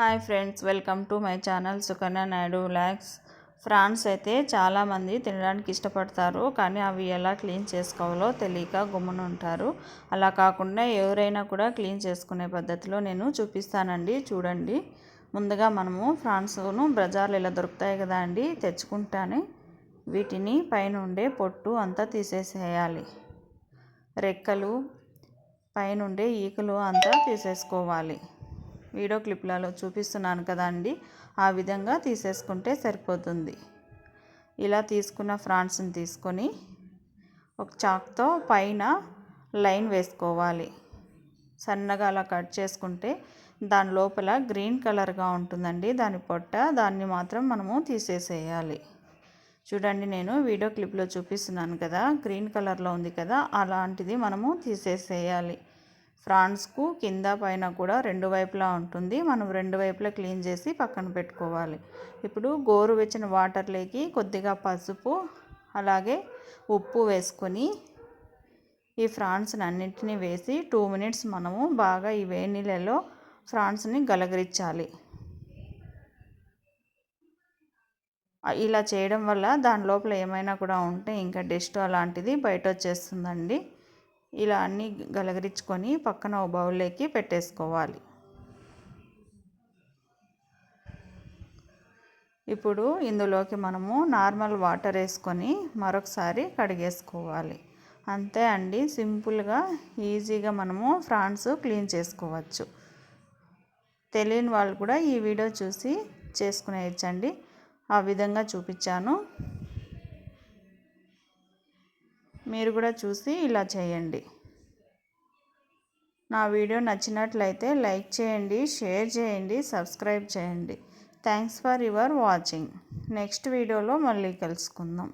Hi friends welcome to my channel Sukanya Naidu lakhs France అయితే చాలామంది తినడానికి ఇష్టపడతారు కానీ అవి ఎలా క్లీన్ చేసుకోవాలో తెలియక గుమ్మున ఉంటారు. అలా కాకుండా ఎవరైనా కూడా క్లీన్ చేసుకునే పద్ధతిలో నేను చూపిస్తానండి చూడండి. ముందుగా మనము ఫ్రాన్స్ను బజార్లు ఇలా దొరుకుతాయి కదా అండి తెచ్చుకుంటానే. వీటిని పైన ఉండే పొట్టు అంతా తీసేసేయాలి. రెక్కలు పైనుండే ఈకలు అంతా తీసేసుకోవాలి. వీడియో క్లిప్లలో చూపిస్తున్నాను కదా అండి. ఆ విధంగా తీసేసుకుంటే సరిపోతుంది. ఇలా తీసుకున్న ఫ్రాన్స్ని తీసుకొని ఒక చాక్తో పైన లైన్ వేసుకోవాలి. సన్నగా అలా కట్ చేసుకుంటే దాని లోపల గ్రీన్ కలర్గా ఉంటుందండి. దాని పొట్ట దాన్ని మాత్రం మనము తీసేసేయాలి. చూడండి నేను వీడియో క్లిప్లో చూపిస్తున్నాను కదా గ్రీన్ కలర్లో ఉంది కదా అలాంటిది మనము తీసేసేయాలి. ఫ్రాన్స్కు కింద పైన కూడా రెండు వైపులా ఉంటుంది. మనం రెండు వైపులా క్లీన్ చేసి పక్కన పెట్టుకోవాలి. ఇప్పుడు గోరువెచ్చని వాటర్లోకి కొద్దిగా పసుపు అలాగే ఉప్పు వేసుకొని ఈ ఫ్రాన్స్ని అన్నింటినీ వేసి టూ మినిట్స్ మనము బాగా ఈ వేడి నీళ్ళలో ఫ్రాన్స్ని గలగరించాలి ఇలా చేయడం వల్ల దాని లోపల ఏమైనా కూడా ఉంటే ఇంకా డస్ట్ అలాంటిది బయట వచ్చేస్తుందండి ఇలా అన్నీ గలగరించుకొని పక్కన ఓ బౌల్లోకి పెట్టేసుకోవాలి. ఇప్పుడు ఇందులోకి మనము నార్మల్ వాటర్ వేసుకొని మరొకసారి కడిగేసుకోవాలి. అంతే అండి సింపుల్గా ఈజీగా మనము ఫ్రాన్స్ క్లీన్ చేసుకోవచ్చు. తెలియని వాళ్ళు కూడా ఈ వీడియో చూసి చేసుకునేయచ్చండి. ఆ విధంగా చూపించాను. మీరు కూడా చూసి ఇలా చేయండి. నా వీడియో నచ్చినట్లయితే లైక్ చేయండి షేర్ చేయండి సబ్స్క్రైబ్ చేయండి. Thanks for your watching. Next వీడియోలో మళ్ళీ కలుసుకుందాం.